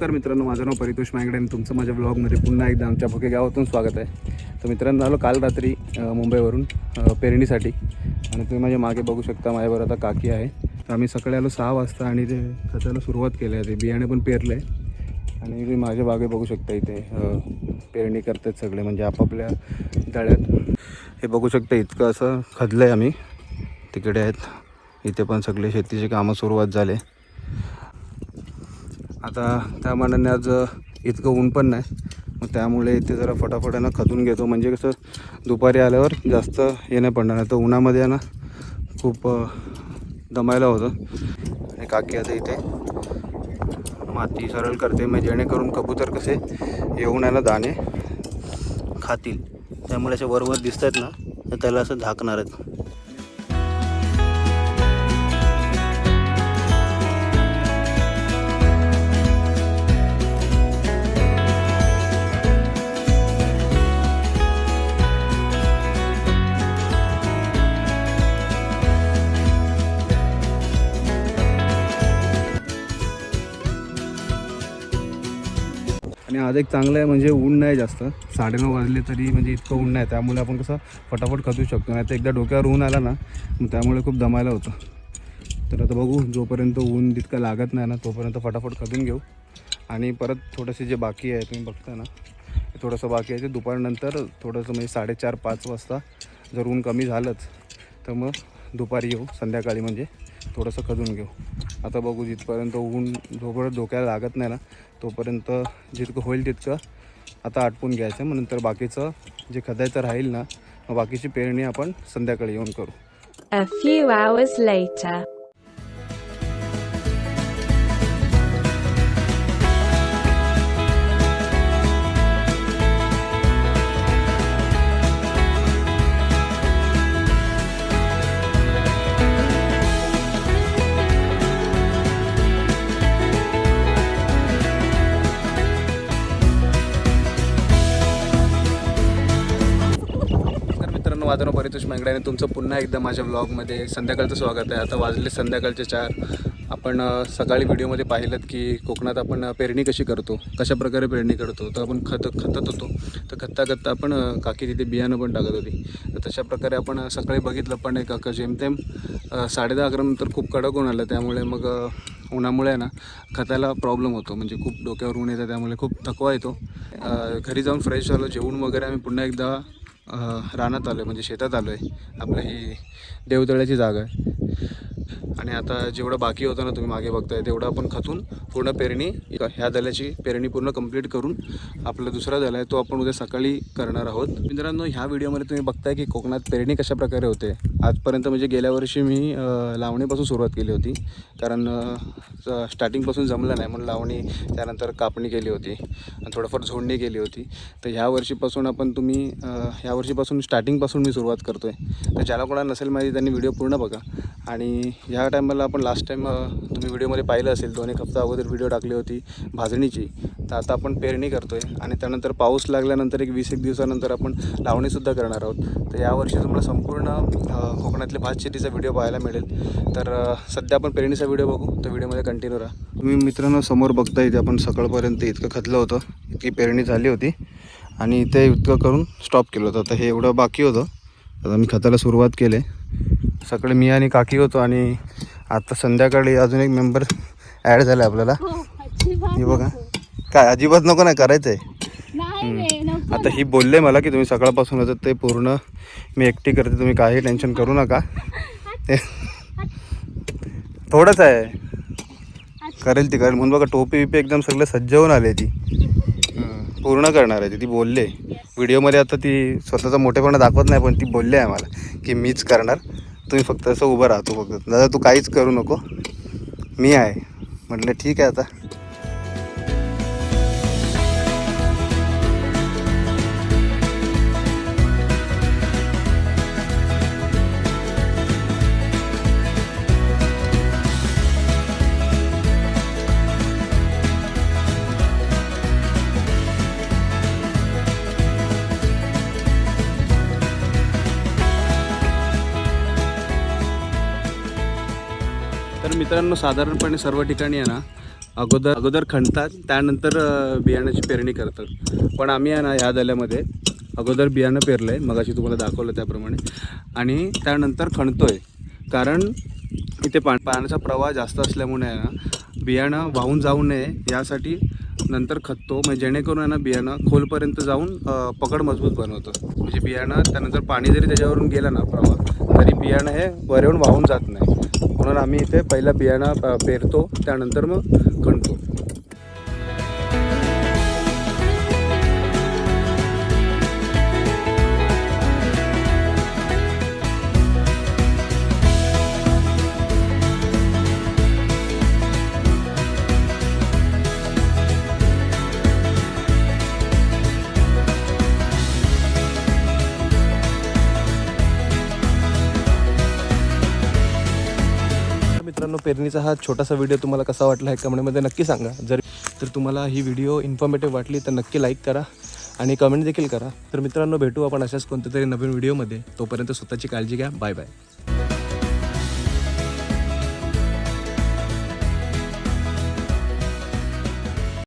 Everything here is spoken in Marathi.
नमस्कार मित्रांनो माझं नाव परितोष मांगडे आणि तुमचं माझ्या ब्लॉगमध्ये पुन्हा एकदा आमच्या भोके गावातून स्वागत आहे. तर मित्रांनो आलो काल रात्री मुंबईवरून पेरणीसाठी. आणि तुम्ही माझ्या मागे बघू शकता माझ्यावर आता काकी आहे. तर आम्ही सकाळी आलो सहा वाजता आणि ते खताला सुरुवात केली आहे. ते बियाणे पण पेरलं. आहे आणि तुम्ही माझ्या बागे बघू शकता इथे पेरणी करतात सगळे म्हणजे आपापल्या दळ्यात. हे बघू शकता इतकं असं खदलं आहे आम्ही. तिकडे आहेत. इथे पण सगळे शेतीची कामं सुरुवात झाले. आता त्या मानाने आज इतकं ऊन पण नाही. मग त्यामुळे ते जरा फटाफटानं खतून घेतो. म्हणजे कसं दुपारी आल्यावर जास्त हे नाही पडणार नाही. तर उन्हामध्ये ना खूप दमायला होतं. आणि काकी आता इथे माती सरळ करते. मग जेणेकरून कबूतर कसे येऊन आहे दाणे खातील. त्यामुळे असे वरवर दिसत आहेत ना तर त्याला असं झाकणार आहेत. आणि आज एक चांगलं आहे म्हणजे ऊन नाही जास्त. साडेनऊ वाजले तरी म्हणजे इतकं ऊन नाही त्यामुळे आपण कसं फटाफट खतू शकतो. नाही तर एकदा डोक्यावर ऊन आला ना मग त्यामुळे खूप दमायला होतं. तर आता बघू जोपर्यंत ऊन तितकं लागत नाही ना तोपर्यंत फटाफट खतून घेऊ. आणि परत थोडेसे जे बाकी आहे तुम्ही बघता ना थोडंसं बाकी आहे. ते दुपारनंतर थोडंसं म्हणजे साडेचार पाच वाजता जर ऊन कमी झालंच तर मग दुपारी येऊ संध्याकाळी म्हणजे थोडंसं खजून घेऊ. आता बघू जिथपर्यंत ऊन जोपर्यंत धोक्याला लागत नाही ना तोपर्यंत जितकं होईल तितकं आता आटपून घ्यायचं मग नंतर बाकीचं जे खदायचं राहील ना मग बाकीची पेरणी आपण संध्याकाळी येऊन करू A few hours later. तर परितोष मांगडे आणि तुमचं पुन्हा एकदा माझ्या ब्लॉगमध्ये संध्याकाळचं स्वागत आहे. आता वाजले संध्याकाळचे चार. आपण सकाळी व्हिडिओमध्ये पाहिलं की कोकणात आपण पेरणी कशी करतो? कशा प्रकारे पेरणी करतो? तर आपण खत खतत होतो. तर खत्ता खत्ता आपण काकी तिथे बियाणं पण टाकत होती. तर तशा प्रकारे आपण सकाळी बघितलं पण एक काका जेमतेम साडेदहा साडे दहा खूप कडक ऊन आलं. त्यामुळे मग उन्हामुळे ना खताला प्रॉब्लेम होतो. म्हणजे खूप डोक्यावर ऊन येतं त्यामुळे खूप थकवा येतो. घरी जाऊन फ्रेश झालो जेवून वगैरे आम्ही पुन्हा एकदा रानात आलो आहे म्हणजे शेतात आलो आहे आपलं ही देवतळ्याची जागा आहे. आणि आता जेवढं बाकी होतं ना तुम्ही मागे बघताय तेवढं आपण खतून पूर्ण पेरणी ह्या दल्याची पेरणी पूर्ण कंप्लीट करून आपला दुसरा दल आहे तो आपण उद्या सकाळी करणार आहोत. मित्रांनो ह्या व्हिडिओमध्ये तुम्ही बघताय की कोकणात पेरणी कशा प्रकारे होते? आजपर्यंत म्हणजे गेल्या वर्षी मी लावणीपासून सुरुवात केली होती. कारण स्टार्टिंगपासून जमलं नाही म्हणून लावणी त्यानंतर कापणी केली होती आणि थोडंफार झोडणी केली होती. तर ह्या वर्षीपासून आपण तुम्ही ह्या वर्षीपासून स्टार्टिंगपासून मी सुरुवात करतो आहे तर ज्याला कोणाला नसेल माहिती त्यांनी व्हिडिओ पूर्ण बघा. आणि ह्या टायमाला आपण लास्ट टाईम तुम्ही व्हिडिओमध्ये पाहिलं असेल दोन एक हप्ता अगोदर व्हिडिओ टाकली होती भाजणीची. तर आता आपण पेरणी करतो आहे आणि त्यानंतर पाऊस लागल्यानंतर एक वीस एक दिवसानंतर आपण लावणीसुद्धा करणार आहोत. तर यावर्षी तुम्हाला संपूर्ण कोकणातल्या कोकणातले भात शेतीचा व्हिडिओ पाहायला मिळेल. तर सध्या आपण पेरणीचा व्हिडिओ बघू. तर व्हिडिओमध्ये कंटिन्यू राहा. तुम्ही मित्रांनो समोर बघता इथे आपण सकाळपर्यंत इतकं खतलं होतं इतकी पेरणी झाली होती. आणि ते इतकं करून स्टॉप केलं होतं. आता हे एवढं बाकी होतं. आता मी खताला सुरुवात केली. सकाळी मी आणि काकी होतो आणि आता संध्याकाळी अजून एक मेंबर ॲड झाला आपल्याला. हे बघा. काय अजिबात नको नाही करायचं आहे आता ही बोलले मला की तुम्ही सकाळपासून होतं ते पूर्ण मी एकटी करते तुम्ही काही टेन्शन करू नका. ते थोडंच आहे. करेल ती करेल. म्हणून बघा टोपी बिपी एकदम सगळं सज्ज होऊन आले ती. हं, पूर्ण करणार आहे ती ती बोलले. व्हिडिओमध्ये आता ती स्वतःचा मोठेपणा दाखवत नाही पण ती बोलले आहे मला की मीच करणार. तुम्ही फक्त असं उभं राहतो फक्त. दादा तू काहीच करू नको. मी आहे. म्हटलं ठीक आहे आता. मित्रांनो साधारणपणे सर्व ठिकाणी आहे ना अगोदर अगोदर खणतात त्यानंतर बियाण्याची पेरणी करतात. पण आम्ही आहे ना ह्या दल्यामध्ये अगोदर बियाणं पेरलं आहे मगाशी तुम्हाला दाखवलं त्याप्रमाणे. आणि त्यानंतर खणतो आहे कारण इथे पा पाण्याचा प्रवाह जास्त असल्यामुळे आहे ना बियाणं वाहून जाऊ नये यासाठी नंतर खततो म्हणजे जेणेकरून आहे ना बियाणं खोलपर्यंत जाऊन पकड मजबूत बनवतं. म्हणजे बियाणं त्यानंतर पाणी जरी त्याच्यावरून गेलं ना प्रवाह तरी बियाणं हे वर येऊन वाहून जात नाही. म्हणून आम्ही इथे पहिला बियाणं पेरतो. त्यानंतर मग खणतो मित्रांनो पेरणीचा हा छोटासा व्हिडिओ तुम्हाला कसा वाटला हे कमेंटमध्ये नक्की सांगा. जर तर तुम्हाला ही व्हिडिओ इन्फॉर्मेटिव्ह वाटली तर नक्की लाईक करा आणि कमेंट देखील करा. तर मित्रांनो भेटू आपण अशाच कोणत्या तरी नवीन व्हिडिओमध्ये तोपर्यंत स्वतःची काळजी घ्या. Bye bye